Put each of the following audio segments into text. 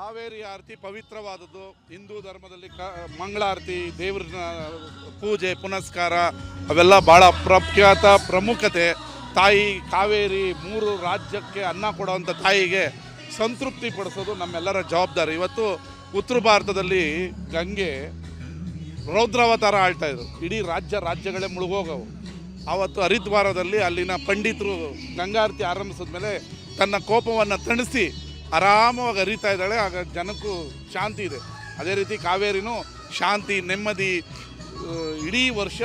ಕಾವೇರಿ ಆರತಿ ಪವಿತ್ರವಾದದ್ದು. ಹಿಂದೂ ಧರ್ಮದಲ್ಲಿ ಕ, ಮಂಗಳಾರತಿ ದೇವ್ರನ್ನ ಪೂಜೆ, ಪುನಸ್ಕಾರ, ಅವೆಲ್ಲ ಭಾಳ ಪ್ರಖ್ಯಾತ ಪ್ರಮುಖತೆ. ತಾಯಿ ಕಾವೇರಿ ಮೂರು ರಾಜ್ಯಕ್ಕೆ ಅನ್ನ ಕೊಡುವಂಥ ತಾಯಿಗೆ ಸಂತೃಪ್ತಿ ಪಡಿಸೋದು ನಮ್ಮೆಲ್ಲರ ಜವಾಬ್ದಾರಿ. ಇವತ್ತು ಉತ್ತರ ಭಾರತದಲ್ಲಿ ಗಂಗೆ ರೌದ್ರಾವತಾರ ಆಳ್ತಾ ಇದ್ರು. ಇಡೀ ರಾಜ್ಯ ರಾಜ್ಯಗಳೇ ಮುಳುಗೋಗವು. ಆವತ್ತು ಹರಿದ್ವಾರದಲ್ಲಿ ಅಲ್ಲಿನ ಪಂಡಿತರು ಗಂಗಾರತಿ ಆರಂಭಿಸಿದ ಮೇಲೆ ತನ್ನ ಕೋಪವನ್ನು ತಣಿಸಿ ಆರಾಮವಾಗಿ ಹರಿತಾ ಇದ್ದಾಳೆ, ಆಗ ಜನಕ್ಕೂ ಶಾಂತಿ ಇದೆ. ಅದೇ ರೀತಿ ಕಾವೇರಿನೂ ಶಾಂತಿ, ನೆಮ್ಮದಿ ಇಡೀ ವರ್ಷ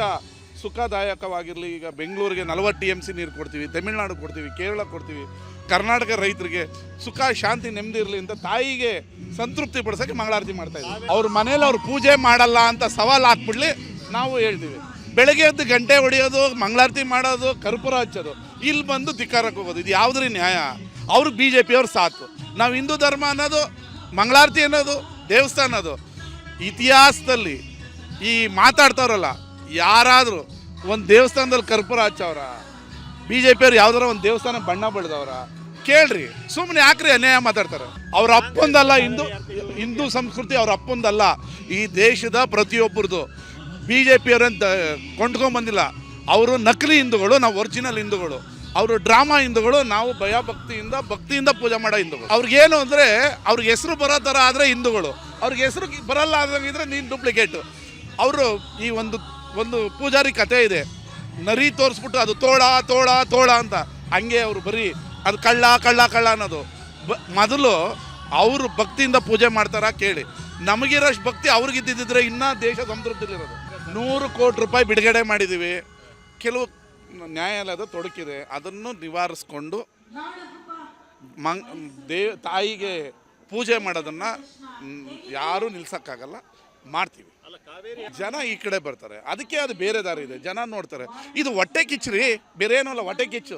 ಸುಖದಾಯಕವಾಗಿರಲಿ. ಈಗ ಬೆಂಗಳೂರಿಗೆ ನಲವತ್ತು ಟಿ ಎಂ ಸಿ ನೀರು ಕೊಡ್ತೀವಿ, ತಮಿಳ್ನಾಡು ಕೊಡ್ತೀವಿ, ಕೇರಳ ಕೊಡ್ತೀವಿ. ಕರ್ನಾಟಕ ರೈತರಿಗೆ ಸುಖ, ಶಾಂತಿ, ನೆಮ್ಮದಿ ಇರಲಿ ಅಂತ ತಾಯಿಗೆ ಸಂತೃಪ್ತಿ ಪಡಿಸೋಕ್ಕೆ ಮಂಗಳಾರತಿ ಮಾಡ್ತಾ ಇದ್ದೀವಿ. ಅವ್ರ ಮನೇಲಿ ಅವ್ರು ಪೂಜೆ ಮಾಡಲ್ಲ ಅಂತ ಸವಾಲು ಹಾಕ್ಬಿಡ್ಲಿ ನಾವು ಹೇಳ್ತೀವಿ. ಬೆಳಗ್ಗೆ ಎದ್ದು ಗಂಟೆ ಹೊಡೆಯೋದು, ಮಂಗಳಾರತಿ ಮಾಡೋದು, ಕರ್ಪೂರ ಹಚ್ಚೋದು, ಇಲ್ಲಿ ಬಂದು ಧಿಕ್ಕಾರಕ್ಕೆ ಹೋಗೋದು, ಇದು ಯಾವುದ್ರಿ ನ್ಯಾಯ? ಅವ್ರಿಗೆ ಬಿ ಜೆ ಪಿಯವ್ರ ಸಾಥು ನಾವು ಹಿಂದೂ ಧರ್ಮ ಅನ್ನೋದು, ಮಂಗಳಾರತಿ ಅನ್ನೋದು, ದೇವಸ್ಥಾನ ಅನ್ನೋದು, ಇತಿಹಾಸದಲ್ಲಿ ಈ ಮಾತಾಡ್ತಾವ್ರಲ್ಲ, ಯಾರಾದರೂ ಒಂದು ದೇವಸ್ಥಾನದಲ್ಲಿ ಕರ್ಪೂರ ಹಚ್ಚವ್ರ ಬಿ ಜೆ ಪಿಯವ್ರು ಯಾವ್ದಾರ ಒಂದು ದೇವಸ್ಥಾನ ಬಣ್ಣ ಬಳ್ದವ್ರ, ಕೇಳ್ರಿ ಸುಮ್ಮನೆ ಯಾಕ್ರಿ ಅನ್ಯಾಯ ಮಾತಾಡ್ತಾರೆ? ಅವ್ರ ಅಪ್ಪಂದಲ್ಲ ಹಿಂದೂ ಹಿಂದೂ ಸಂಸ್ಕೃತಿ ಅವ್ರ ಅಪ್ಪಂದಲ್ಲ, ಈ ದೇಶದ ಪ್ರತಿಯೊಬ್ಬರದು. ಬಿ ಜೆ ಪಿಯವ್ರಂತ ಕೊಂಡ್ಕೊಂಬಂದಿಲ್ಲ ಅವರು ನಕಲಿ ಹಿಂದೂಗಳು, ನಾವು ಒರಿಜಿನಲ್ ಹಿಂದೂಗಳು. ಅವರು ಡ್ರಾಮಾ ಹಿಂದೂಗಳು, ನಾವು ಭಯ ಭಕ್ತಿಯಿಂದ ಪೂಜೆ ಮಾಡೋ ಹಿಂದೂಗಳು. ಅವ್ರಿಗೇನು ಅಂದರೆ, ಅವ್ರಿಗೆ ಹೆಸರು ಬರೋ ಥರ ಆದರೆ ಹಿಂದೂಗಳು. ಅವ್ರಿಗೆ ಹೆಸರು ಬರಲ್ಲ ಆದಂಗಿದ್ರೆ ನೀನು ಡೂಪ್ಲಿಕೇಟು ಅವರು ಈ ಒಂದು ಒಂದು ಪೂಜಾರಿ ಕತೆ ಇದೆ. ನರಿ ತೋರಿಸ್ಬಿಟ್ಟು ಅದು ತೋಳ ತೋಳ ತೋಳ ಅಂತ. ಹಂಗೆ ಅವರು ಬರೀ ಅದು ಕಳ್ಳ ಕಳ್ಳ ಕಳ್ಳ ಅನ್ನೋದು. ಬ, ಮೊದಲು ಅವರು ಭಕ್ತಿಯಿಂದ ಪೂಜೆ ಮಾಡ್ತಾರ ಕೇಳಿ. ನಮಗಿರೋಷ್ಟು ಭಕ್ತಿ ಅವ್ರಿಗಿದ್ದಿದ್ರೆ ಇನ್ನೂ ದೇಶ ಸಂತೃಪ್ತಿಲಿರೋದು ನೂರು ಕೋಟಿ ರೂಪಾಯಿ ಬಿಡುಗಡೆ ಮಾಡಿದ್ದೀವಿ ಕೆಲವು ನ್ಯಾಯಾಲಯದ ತೊಡಕಿದೆ ಅದನ್ನು ನಿವಾರಿಸ್ಕೊಂಡು ಮಂಗ್ ದೇವ್ ತಾಯಿಗೆ ಪೂಜೆ ಮಾಡೋದನ್ನು ಯಾರೂ ನಿಲ್ಸೋಕ್ಕಾಗಲ್ಲ ಮಾಡ್ತೀವಿ. ಜನ ಈ ಕಡೆ ಬರ್ತಾರೆ. ಅದಕ್ಕೆ ಅದು ಬೇರೆ ದಾರಿ ಇದೆ. ಜನ ನೋಡ್ತಾರೆ ಇದು ಹೊಟ್ಟೆ ಕಿಚ್ಚು ರೀ ಬೇರೆ ಏನೂ ಅಲ್ಲ ಹೊಟ್ಟೆ ಕಿಚ್ಚು.